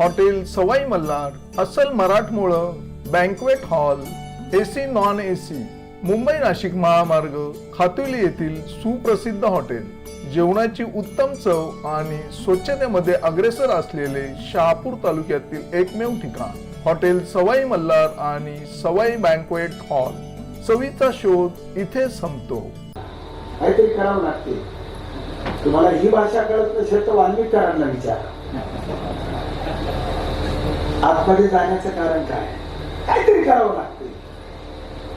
Hotel Sawai Malhar अस्सल मराठमोळं banquet hall AC non AC Mumbai Nashik महामार्ग खातुली येथील सुप्रसिद्ध हॉटेल. जेवणाची उत्तम चव आणि स्वच्छतेमध्ये अग्रेसर असलेले शहापूर तालुक्यातील एकमेव ठिकाण. हॉटेल सवाई मल्हार आणि सवाई बँकवेट हॉल चवीचा शोध इथे संपतो. काहीतरी करावं लागते. तुम्हाला ही भाषा कळत नसेल तर वाल्मिकारांना विचारा. आतमध्ये जाण्याचं कारण काय? काहीतरी करावं लागते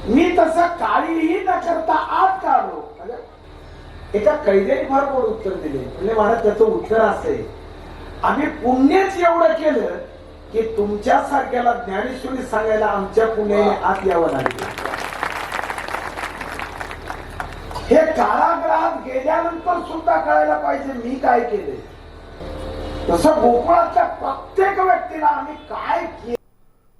मी तसं काळीही न करता आत काढलो म्हणजे एका कैद्याने फार कोण उत्तर दिले. म्हणजे मला त्याचं उत्तर असे आम्ही पुण्यच एवढं केलं की तुमच्या सारख्याला ज्ञानेश्वरी सांगायला आमच्या पुण्याने आत यावं लागलं. हे कारागृहात गेल्यानंतर सुद्धा कळायला पाहिजे मी काय केले तसं गोकुळातल्या प्रत्येक व्यक्तीला आम्ही काय केलं?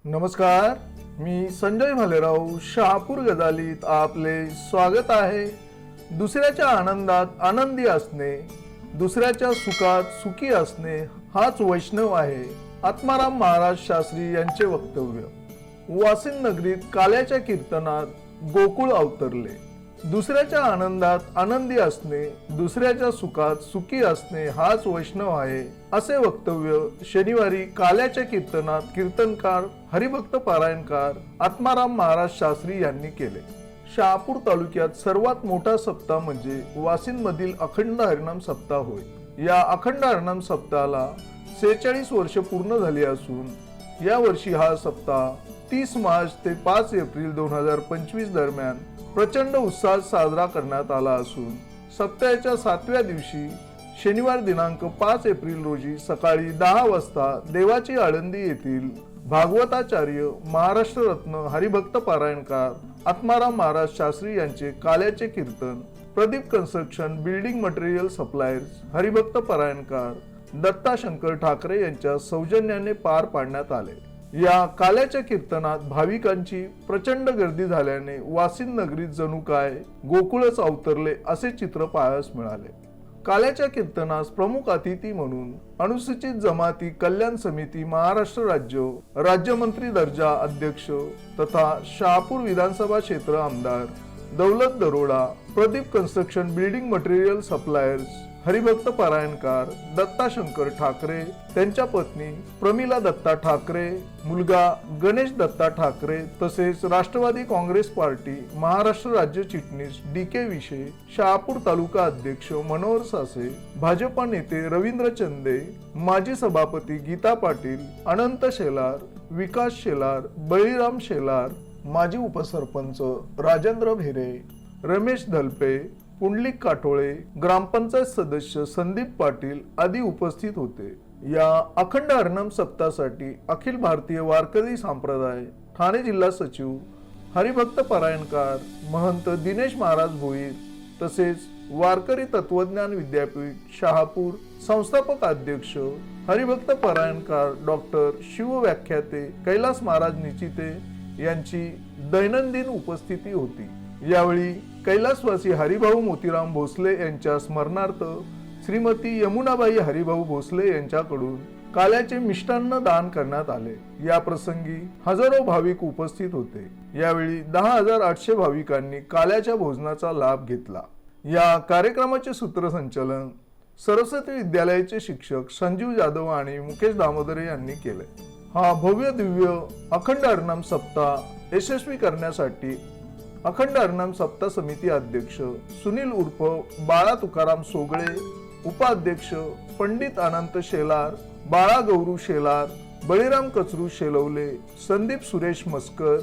नमस्कार मी संजय भालेराव शहापूर गजालीत आपले स्वागत आहे. दुसऱ्याच्या आनंदात आनंदी असणे दुसऱ्याच्या सुखात सुखी असणे हाच वैष्णव आहे आत्माराम महाराज शास्त्री यांचे वक्तव्य. वासिन नगरीत काल्याच्या कीर्तनात गोकुळ अवतरले. दुसऱ्याच्या आनंदात आनंदी असणे दुसऱ्याच्या सुखात सुखी असणे हाच वैष्णव आहे असे वक्तव्य शनिवारी काल्याच्या कीर्तनात कीर्तनकार हरिभक्त पारायणकार आत्माराम महाराज शास्त्री यांनी केले. शहापूर तालुक्यात सर्वात मोठा सप्ताह म्हणजे वासिंमधील अखंड हरिनाम सप्ताह होय. या अखंड हरिनाम सप्ताहाला सेहेचाळीस वर्ष पूर्ण झाली असून या वर्षी हा सप्ताह तीस मार्च ते पाच एप्रिल दोन हजार पंचवीस दरम्यान प्रचंड उत्साहात साजरा करण्यात आला असून सप्ताहाच्या सातव्या दिवशी शनिवार दिनांक पाच एप्रिल रोजी सकाळी दहा वाजता देवाची आळंदी येथील भागवताचार्य महाराष्ट्र रत्न हरिभक्त पारायणकार आत्माराम महाराज शास्त्री यांचे काल्याचे कीर्तन Pradeep construction building material suppliers हरिभक्त पारायणकार दत्ता शंकर ठाकरे यांच्या सौजन्याने पार पाडण्यात आले. या काल्याच्या कीर्तनात भाविकांची प्रचंड गर्दी झाल्याने वासिन नगरीत जणू काय गोकुळच अवतरले असे चित्र पाहायस मिळाले. काल्याच्या कीर्तनास प्रमुख अतिथी म्हणून अनुसूचित जमाती कल्याण समिती महाराष्ट्र राज्य राज्यमंत्री दर्जा अध्यक्ष तथा शहापूर विधानसभा क्षेत्र आमदार Daulat Daroda Pradeep construction building material suppliers हरिभक्त पारायणकार दत्ताशंकर ठाकरे त्यांच्या पत्नी प्रमिला दत्ता ठाकरे मुलगा गणेश दत्ता ठाकरे तसेच राष्ट्रवादी काँग्रेस पार्टी महाराष्ट्र राज्य चिटणीस डी के विशे शहापूर तालुका अध्यक्ष मनोहर सासे भाजपा नेते रवींद्र चंदे माजी सभापती गीता पाटील अनंत शेलार विकास शेलार बळीराम शेलार माजी उपसरपंच राजेंद्र भेरे रमेश धलपे पुंडलिक काठोळे ग्रामपंचायत सदस्य संदीप पाटील आदी उपस्थित होते. या अखंड हरनम सप्तासाठी अखिल भारतीय वारकरी संप्रदाय ठाणे जिल्हा सचिव हरिभक्त परायणकार महंत दिनेश महाराज भोईर तसेच वारकरी तत्वज्ञान विद्यापीठ शहापूर संस्थापक अध्यक्ष हरिभक्त परायणकार डॉक्टर शिवव्याख्याते कैलास महाराज निचिते यांची दैनंदिन उपस्थिती होती. यावेळी कैलासवासी हरिभाऊ मोतीराम भोसले यांच्या स्मरणार्थ श्रीमती यमुनाबाई हरिभाऊ भोसले यांच्याकडून काल्याचे मिष्टान्न दान करण्यात आले. या प्रसंगी हजारो भाविक उपस्थित होते. यावेळी दहा हजार आठशे भाविकांनी काल्याच्या भोजनाचा लाभ घेतला. या कार्यक्रमाचे सूत्रसंचालन सरस्वती विद्यालयाचे शिक्षक संजीव जाधव आणि मुकेश दामोदरे यांनी केले. हा भव्य दिव्य अखंड हरनाम सप्ताह यशस्वी करण्यासाठी अखंड हरनाम सप्ताह समिती अध्यक्ष सुनील उर्फ बाळा तुकाराम सोगळे उपाध्यक्ष पंडित अनंत शेलार बाळा गौरू शेलार बळीराम कचरू शेलवले संदीप सुरेश मस्कर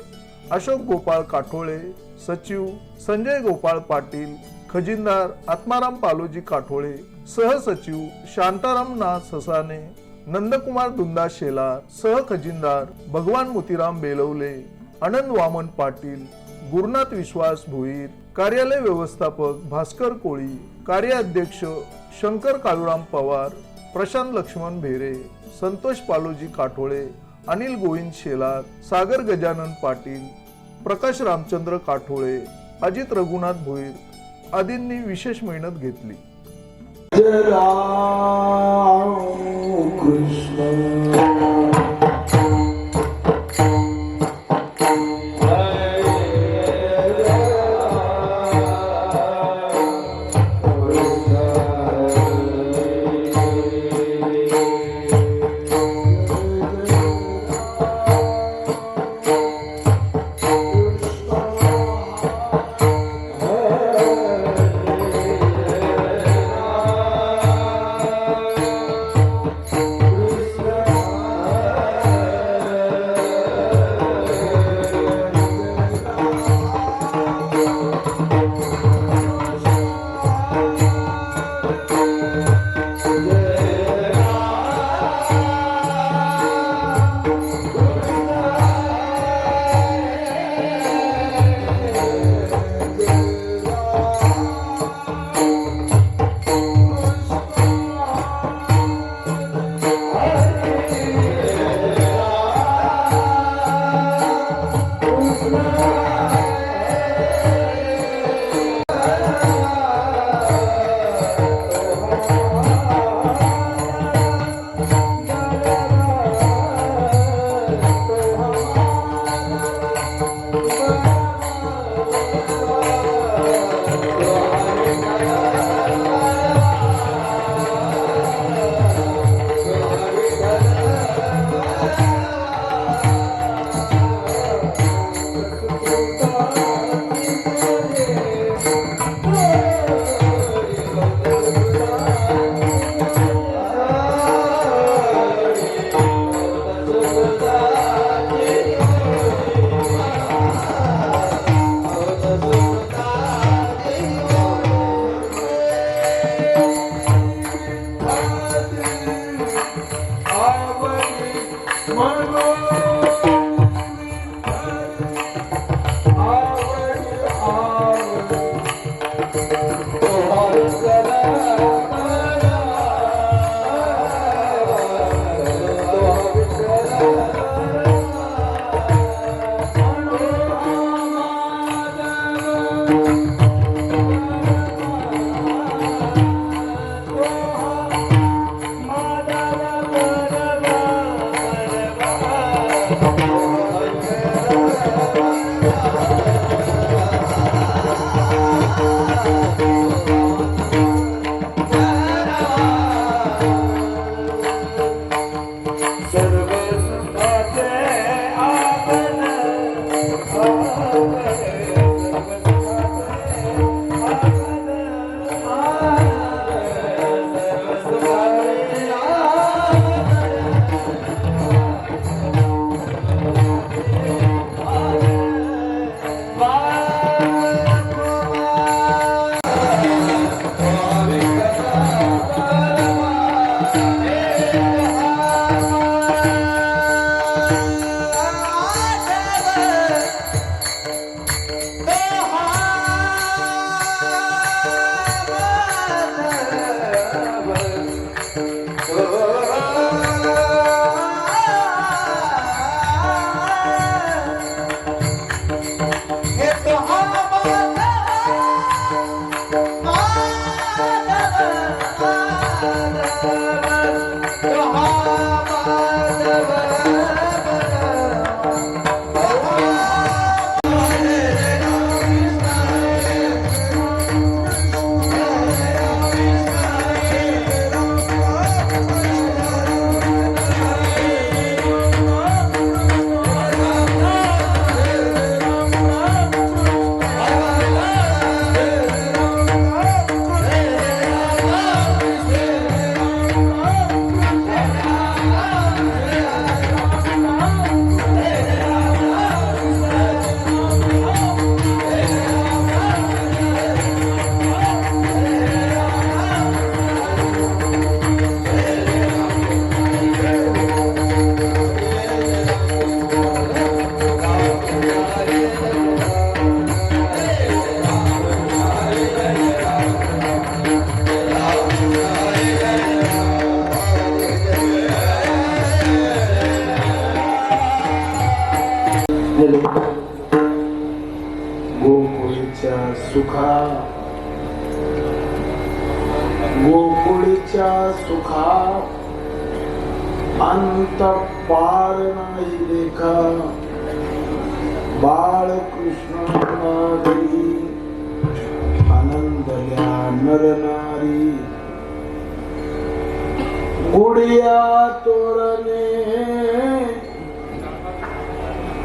अशोक गोपाळ काठोळे सचिव संजय गोपाळ पाटील खजिनदार आत्माराम पालोजी काठोळे सहसचिव शांताराम नाथ ससाने नंदकुमार दुंदा शेलार सहखजिनदार भगवान मोतीराम बेलवले आनंद वामन पाटील गुरुनाथ विश्वास भोईर कार्यालय व्यवस्थापक भास्कर कोळी कार्याध्यक्ष शंकर काळूराम पवार प्रशांत लक्ष्मण भेरे संतोष पालोजी काठोळे अनिल गोविंद शेलार सागर गजानन पाटील प्रकाश रामचंद्र काठोळे अजित रघुनाथ भोईर आदींनी विशेष मेहनत घेतली. कृष्ण।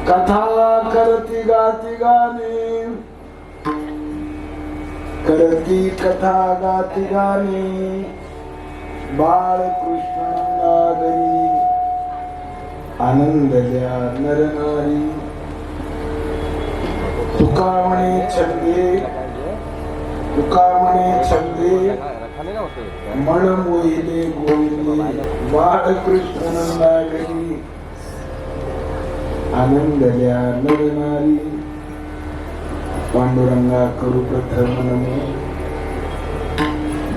कथा करती गाती गाणी. करती कथा गाती गाणी. बाळकृष्ण नागरी आनंदल्या नरनारी. तुका म्हणे छंदे. तुका म्हणे छंदे. मन मोहिले गोविंदे. बाळकृष्ण नागरी आनंदल्या नवनारी. पांडुरंगा करू प्रथम नमो.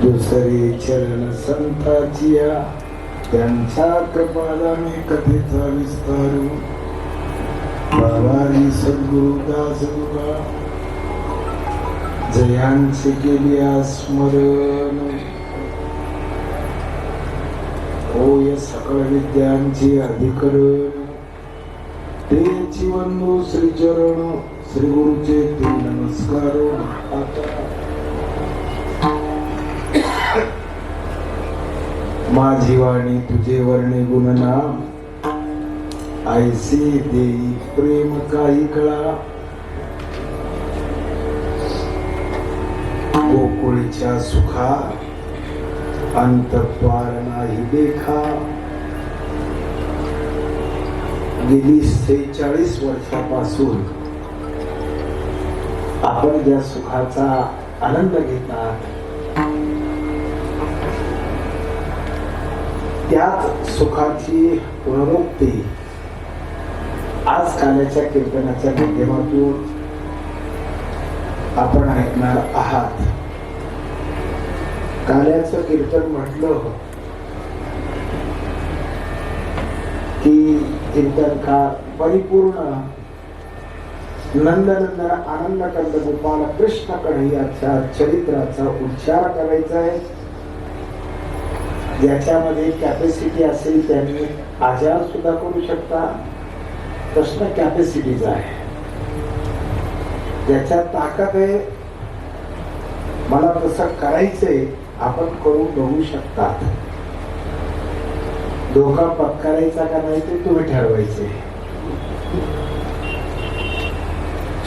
दुसरे चरण संताचिया त्यांच्या कृपादाने कथेचा विस्तार बाबारी सद्गुरु दास गुरा जयांचे केली स्मरण. होय सकळ विद्यांची अधिकरण. ते वंदू श्री चरण श्री गुरुचे ते नमस्कार माझी वाणी तुझे वर्णे गुणनाम ऐसे देई प्रेम काही कळा। गोकुळीच्या सुखा अंतपार नाही देखा। गेली सेहेचाळीस वर्षापासून आपण ज्या सुखाचा आनंद घेतात त्याच सुखाची पुनरुक्ती आज काल्याच्या कीर्तनाच्या माध्यमातून आपण ऐकणार आहात. काल्याचं कीर्तन म्हटलं की कीर्तनकार परिपूर्ण नंदनंदन आनंद कंद गोपाल कृष्ण कन्हैयाच्या चरित्राचा उच्चार करायचा आहे. ज्याच्यामध्ये कॅपॅसिटी असेल त्यांनी आजार सुद्धा करू शकता. प्रश्न कॅपॅसिटीचा आहे. ज्याच्यात ताकद आहे मला तसं करायचंय आपण करून बघू शकतात. धोका पत्करायचा का नाही ते तुम्ही ठरवायचे.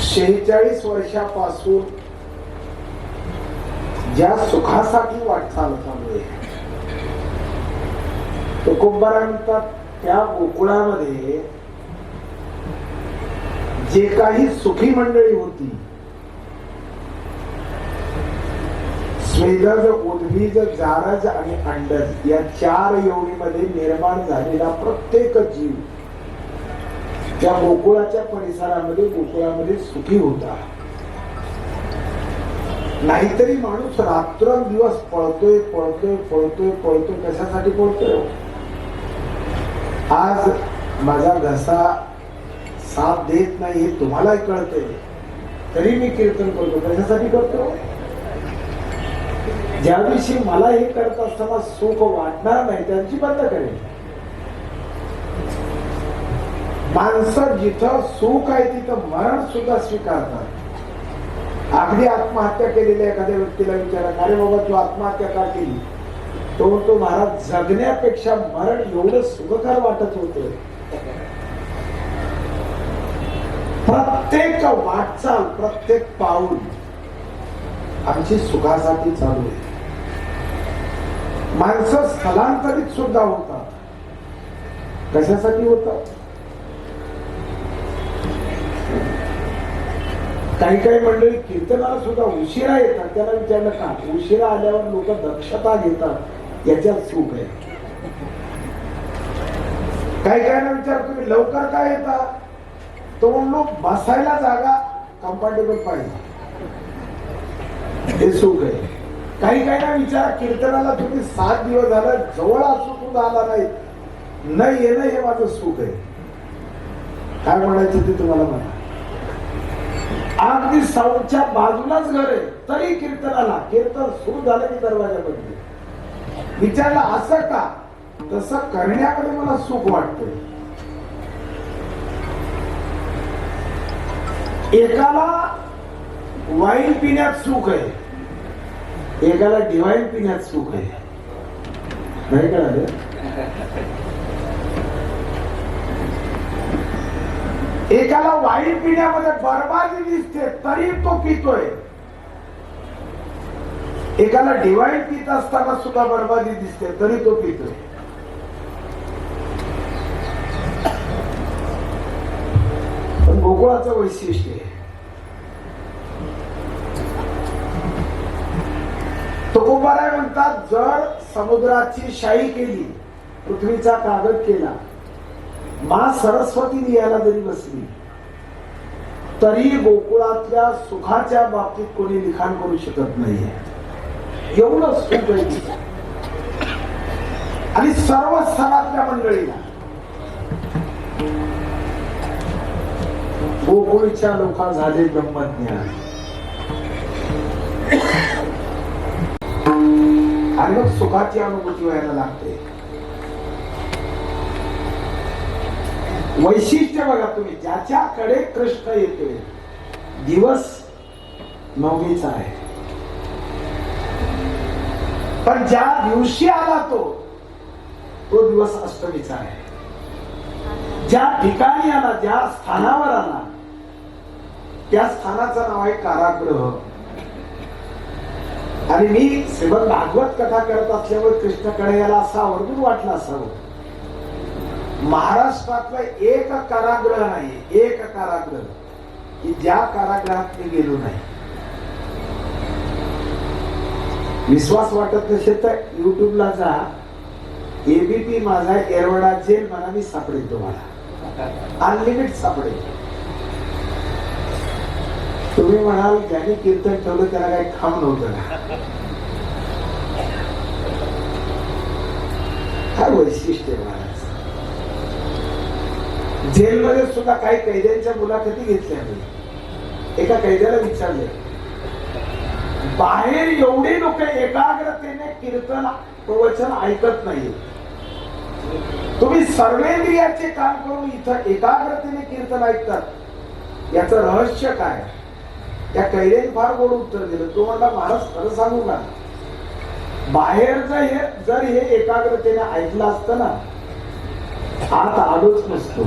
शेहेचाळीस वर्षापासून ज्या सुखासाठी वाटचाल चालू आहे तुकोबारांचा त्या गोकुळामध्ये जे काही सुखी मंडळी होती स्वेदज उद्भिज जारज आणि अंडज या चार योनीमध्ये निर्माण झालेला प्रत्येक जीव त्या गोकुळाच्या परिसरामध्ये गोकुळामध्ये सुखी होता. नाहीतरी माणूस रात्रंदिवस पळतोय पळतोय पळतोय पळतोय कशासाठी पळतोय हो? आज माझा घसा साथ देत नाही हे तुम्हालाही कळते तरी मी कीर्तन करतो. कशासाठी करतो? ज्या दिवशी मला हे करत असताना सुख वाटणार नाही त्यांची बंद करेल माणसं जिथं सुख आहे तिथं मरण सुद्धा स्वीकारतात. अगदी आत्महत्या केलेल्या एखाद्या व्यक्तीला विचारा अरे बाबा तू आत्महत्या का केली? तो म्हणतो महाराज जगण्यापेक्षा मरण एवढं सुखकर वाटत होत. प्रत्येक वाटचाल प्रत्येक पाऊल आमची सुखासाठी चालू आहे. माणसं स्थलांतरित सुद्धा होतात. कशासाठी होतात? काही काही मंडळी कीर्तनाला सुद्धा उशिरा येतात. त्याला विचारलं का? उशिरा आल्यावर लोक दक्षता घेतात. याच्यात सुख आहे. काही काहींना विचार तुम्ही लवकर काय येता? तो म्हणलो बसायला जागा कम्फर्टेबल पाहिजे. हे सुख आहे. काही काही ना विचार कीर्तनाला तुम्ही सात दिवस झाला जवळ असू सुद्धा आला नाही. न येणं हे माझं सुख आहे. काय म्हणायचं ते तुम्हाला म्हणा अगदी साऊंडच्या बाजूलाच घर आहे तरी कीर्तनाला कीर्तन सुरू झालं की दरवाजा बंद विचारलं असं का? तसं करण्याकडे मला सुख वाटतंय. एकाला वाईन पिण्यात सुख आहे. एकाला डिवाईन पिण्यात सुख आहे. नाही कळालं एकाला वाईन पिण्यामध्ये बरबादी दिसते तरी तो पितोय. एकाला डिवाईन पित असताना सुद्धा बरबादी दिसते तरी तो पितोय. पण गोकुळाचं वैशिष्ट्य आहे तुकोबाराय म्हणतात जर समुद्राची शाही केली पृथ्वीचा कागद केला मा सरस्वती लिहायला जरी बसली तरी गोकुळातल्या सुखाच्या बाबतीत कोणी लिखाण करू शकत नाहीये. एवढं सुख आहे. आणि सर्व स्तरातल्या मंडळीला गोकुळीच्या लोका झाले ब्रह्मज्ञान. आणि मग सुखाची अनुभूती व्हायला लागते. वैशिष्ट्य बघा तुम्ही ज्याच्याकडे कृष्ण येतोय दिवस नवमीचा आहे. पण ज्या दिवशी आला तो तो दिवस अष्टमीचा आहे. ज्या ठिकाणी आला ज्या स्थानावर आला त्या स्थानाचं नाव आहे कारागृह. आणि मी श्रीमद भागवत कथा करत असल्यामुळे कृष्णकडे याला असं आवर्जून वाटलं असावं. महाराष्ट्रातलं एक कारागृह नाही एक कारागृह. की ज्या कारागृहात मी गेलो नाही. विश्वास वाटत नसेल तर युट्यूबला जा. एबीपी माझा एरवडा जेल मला मी सापडेल तुम्हाला. अनलिमिट सापडेल. तुम्ही म्हणाल ज्याने कीर्तन ठेवलं त्याला काही खाम नव्हतं. काय वैशिष्ट्य महाराज? जेलमध्ये सुद्धा काही कैद्यांच्या मुलाखती घेतल्या मी. एका कैद्याला विचारले बाहेर एवढे लोक एकाग्रतेने कीर्तन प्रवचन ऐकत नाही तुम्ही सर्वेंद्रियाचे काम करून इथं एकाग्रतेने कीर्तन ऐकतात. याचं रहस्य काय? त्या कैद्याने फार गोड उत्तर दिलं. तो म्हणला महाराज खरं सांगू का? बाहेरचं हे जर हे एकाग्रतेने ऐकलं असतं ना आत आलोच नसतो.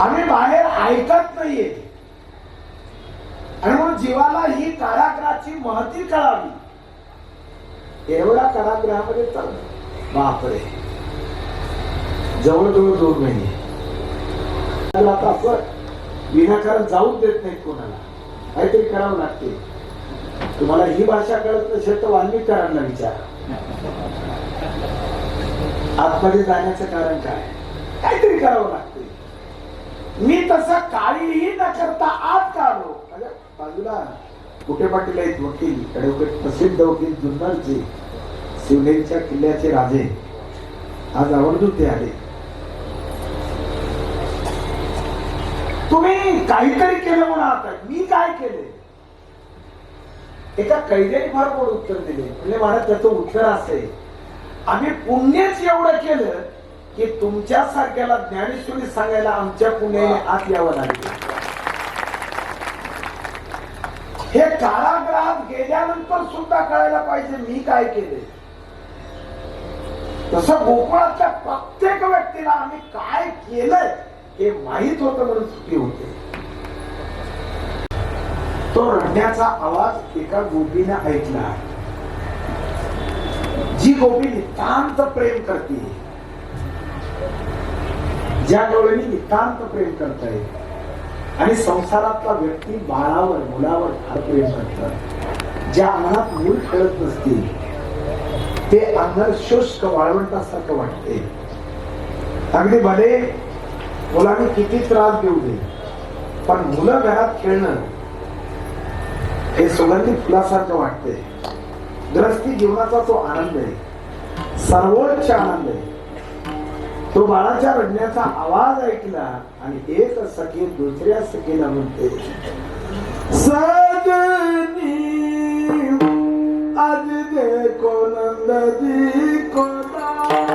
आम्ही बाहेर ऐकत नाहीये. आणि म्हणून जीवाला ही कारागृहाची महती कळावी. एवढ्या कारागृहामध्ये तर बापरे. जवळजवळ दोन महिने आता असं विनाकारण जाऊच देत नाहीत कोणाला. काहीतरी करावं लागते. तुम्हाला ही भाषा कळत नसेल तर वाल्मिकरांना विचार. आतमध्ये जाण्याचं कारण काय? काहीतरी करावं लागते. मी तसं काळीही न करता आत काढलो बाजूला कुठे पाटील आहेत वकील? ऍडव्होकेट प्रसिद्ध वकील जुन्नरचे शिवनेरीच्या किल्ल्याचे राजे. आज आवर्जून ते आले. तुम्ही काहीतरी केलं म्हणून आता मी काय केले? एका कैद्याने फार गोड उत्तर दिले. म्हणजे महाराज त्याचं उत्तर असे. आम्ही पुण्यच एवढं केलं की तुमच्या सारख्याला ज्ञानेश्वरी सांगायला आमच्या पुण्याने आत यावं लागले. हे कारागृहात गेल्यानंतर सुद्धा कळायला पाहिजे मी काय केले. तसं गोकुळातल्या प्रत्येक व्यक्तीला आम्ही काय केलंय? हे माहीत होतं म्हणून सुखी होते. तो रडण्याचा आवाज एका गोपीने ऐकला. जी गोपी नितांत प्रेम करते. ज्या डोळ्यांनी नितांत प्रेम करताय आणि संसारातला व्यक्ती बाळावर मुलावर फार प्रेम करतात. ज्या अंगणात मूल खेळत नसतील ते अंगण शुष्क वाळवंटासारखं वाटते. अगदी भले मुलांनी किती त्रास देऊ दे. पण मुलं घरात खेळणं हे सुगंधी फुलासारखं वाटते ग्रस्ती जीवनाचा तो आनंद आहे. सर्वोच्च आनंद आहे. तो बाळाच्या रडण्याचा आवाज ऐकला आणि एक सखी दुसऱ्या सखीला म्हणते सजनी आज देखो नंदी कोला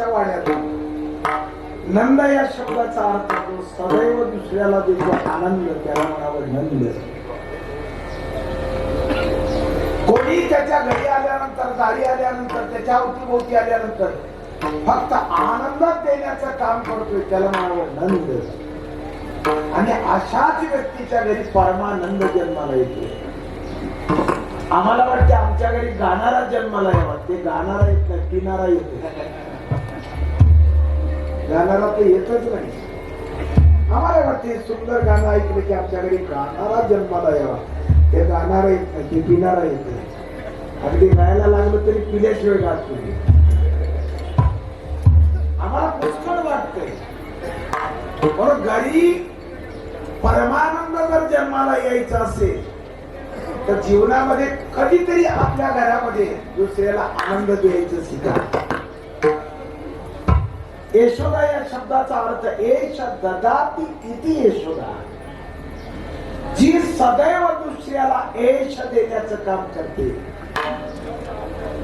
नंदबाबाच्या वाढल्या नंद या शब्दाचा अर्थ तो सदैव दुसऱ्याला देतो आनंद त्याला मनावर नंद. कोणी त्याच्या घरी आल्यानंतर दारी आल्यानंतर त्याच्या अवतीभोवती आल्यानंतर फक्त आनंदात देण्याचं काम करतोय त्याला मनावर नंद. आणि अशाच व्यक्तीच्या घरी परमानंद जन्माला येतो आम्हाला वाटते आमच्या घरी गाणारा जन्माला यावा. ते गाणारा येत नाही पिणारा येतो गाणारा तर येतच नाही. आम्हाला वाटते सुंदर गाणं ऐकलं की आमच्याकडे गाणारा जन्माला यावा. ते गाणारा येत नाही ते पिणारा येत नाही. अगदी गायला लागलं तरी पिल्याशिवाय गात नाही. आम्हाला पुष्कळ वाटतंय. म्हणून घरी परमानंद जर जन्माला यायचा असेल तर जीवनामध्ये कधीतरी आपल्या घरामध्ये दुसऱ्याला आनंद द्यायचं शिका. यशोदा या शब्दाचा अर्थ एश ददाती इति यशोदा. जी सदैव दुसऱ्याला एश देण्याचं काम करते.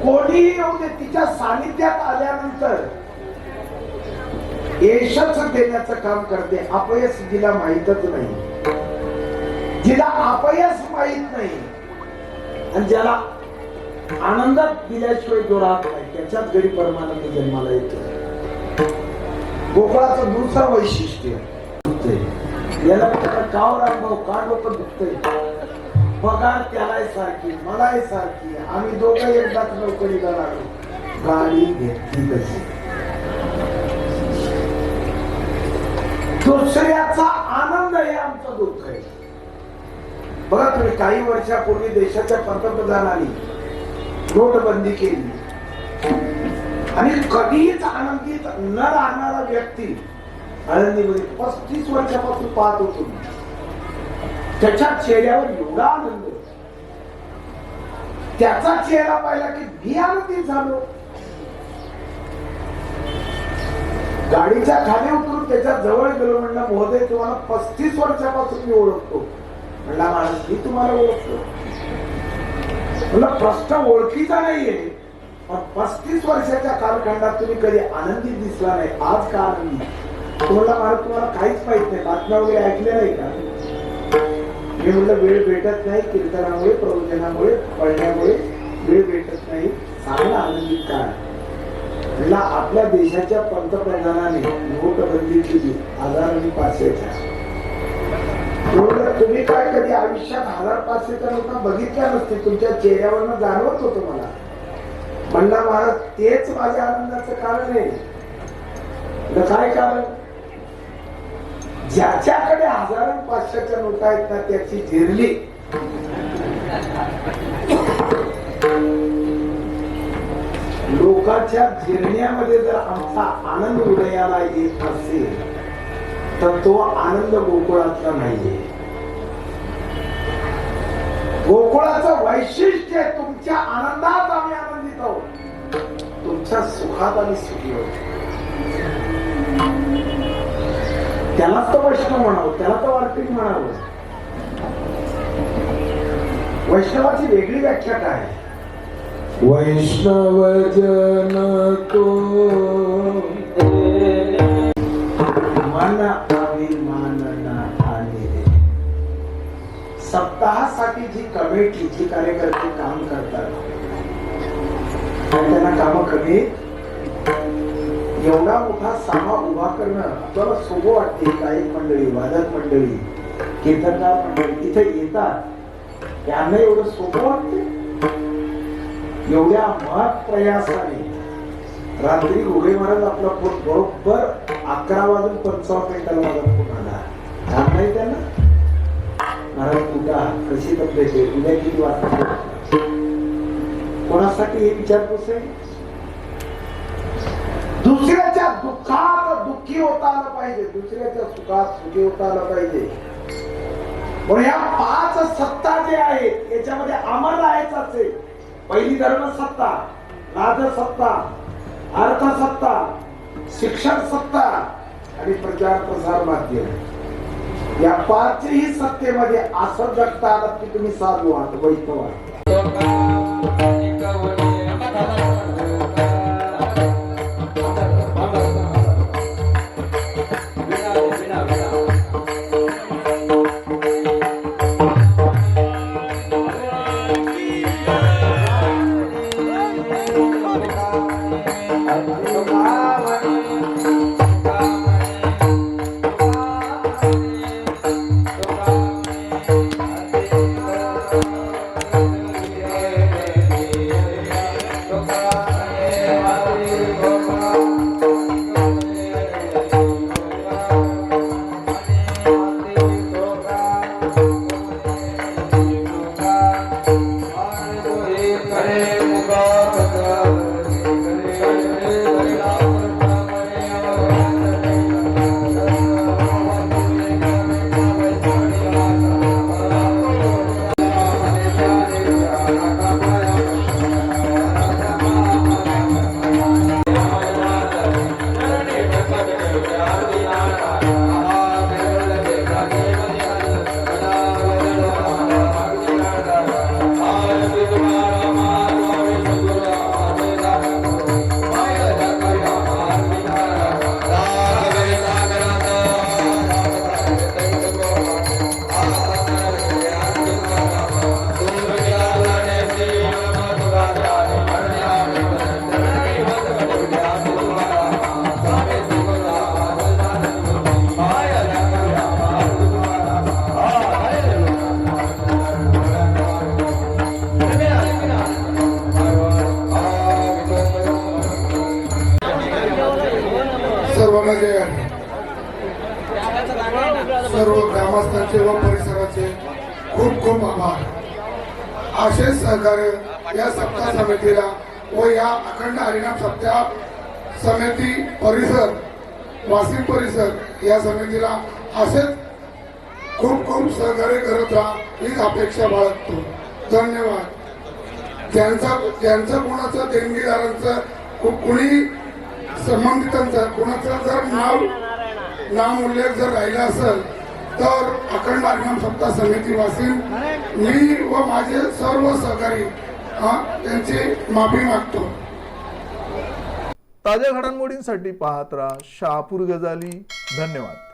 कोणीही येऊ दे तिच्या सानिध्यात आल्यानंतर यशच देण्याचं काम करते अपयश जिला माहीतच नाही. जिला अपयश माहीत नाही. आणि ज्याला आनंदात दिल्याशिवाय जो राहत नाही. त्याच्याच घरी परमानंद जन्माला येतो. गोकुळाचं दुसरं वैशिष्ट्य दुखतंय. याला म्हणतात काव रामभाऊ का डोकं दुखतंय. पगार त्यालाही सारखी मलाय सारखी. आम्ही दोघं एकदाच नोकरीला लागलो गाडी घेतली कशी दुसऱ्याचा आनंद हे आमचं दुःख आहे. बघा तुम्ही काही वर्षापूर्वी देशाच्या पंतप्रधानांनी नोटबंदी केली. आणि कधीच आनंदीत न राहणारा व्यक्ती आनंदीमध्ये पस्तीस वर्षापासून पाहत होतो. त्याच्या चेहऱ्यावर एवढा आनंद त्याचा चेहरा पाहिला की मी आनंदित झालो. गाडीच्या खाली उतरून त्याच्याजवळ गेलो म्हणलं महोदय तुम्हाला पस्तीस वर्षापासून मी ओळखतो. म्हणला माणूस मी तुम्हाला ओळखतो. म्हणलं प्रश्न ओळखीचा नाहीये. पस्तीस वर्षाच्या कालखंडात तुम्ही कधी आनंदी दिसला नाही. आज का आनंदी? तुम्हाला महाराज तुम्हाला काहीच माहीत नाही. बातम्या वगैरे ऐकल्या नाही का? मी म्हणलं वेळ भेटत नाही. कीर्तनामुळे प्रवचनामुळे पळण्यामुळे वेळ भेटत नाही. चांगला आनंदित काय म्हणला आपल्या देशाच्या पंतप्रधानाने नोटबंदी केली. हजार आणि पाचशेच्या तुम्ही काय कधी आयुष्यात हजार पाचशेच्या नोटा बघितल्या नसतील. तुमच्या चेहऱ्यावरनं जाणवत होतो मला. म्हणला महाराज तेच माझ्या आनंदाचं कारण आहे. काय कारण? ज्याच्याकडे हजार पाचशेच्या नोटा आहेत ना त्याची झिरली. लोकांच्या झिरण्यामध्ये जर आमचा आनंद उदयाला येत असेल तर तो आनंद गोकुळातला नाहीये. गोकुळाचं वैशिष्ट्य आहे, तुमच्या आनंदात आम्ही आनंद आहोत तुमच्या सुखात आम्ही सुखी आहोत त्यालाच तर वैष्णव म्हणावं त्याला तर वार्तिक म्हणावं. वैष्णवाची वेगळी व्याख्या काय? वैष्णव जन तो मन अभिमान आले सप्ताहासाठी जी कमिटी जी कार्यकर्ते काम करतात आणि त्यांना कामं कमी. एवढा मोठा सामा उभा करणं आपल्याला सोबत वाटते. गायक मंडळी वादक मंडळी कीर्तनकार मंडळी इथे येतात. त्यांना एवढं सोपं वाटते? एवढ्या महत् प्रयासाने. रात्री उभे महाराज आपला फोन बरोबर अकरा वाजून पंचावन्न मिनिटाला माझा फोन आला. काम नाही त्यांना? महाराज तुझा कशी तब्येत आहे? उद्या किती वाजता? कोणासाठी हे विचारपूस आहे दुसऱ्याच्या दुःखात दुःखी होता आलं पाहिजे. दुसऱ्याच्या सुखात सुखी होता आलं पाहिजे. पण या पाच सत्ता जे आहेत याच्यामध्ये अमर राहायचं असेल पहिली धर्म सत्ता राजसत्ता अर्थसत्ता शिक्षण सत्ता आणि प्रचार प्रसार माध्यम. या पाचही सत्तेमध्ये असं जगता आलं की तुम्ही साधू आहात वैभव आहात? ग्रामस्थांचे व परिसराचे खूप खूप आभार. असे सहकार्य या सप्ताह समितीला व या अखंड हरिनाम सप्ताह समिती परिसर वासिम परिसर या समितीला असेच खूप खूप सहकार्य करत राहा हीच अपेक्षा बाळगतो. धन्यवाद. ज्यांचा ज्यांचं कोणाचं देणगीदारांचं कुणी संबंधितांचं कोणाचं जर नाव नाम उल्लेख जर राहिला असेल तर अखंड हरिनाम सप्ताह समिती वासीन मी व माझे सर्व सहकारी हा, त्यांची माफी मागतो. ताज्या घडामोडींसाठी पाहत राहा शहापूर गजाली. धन्यवाद.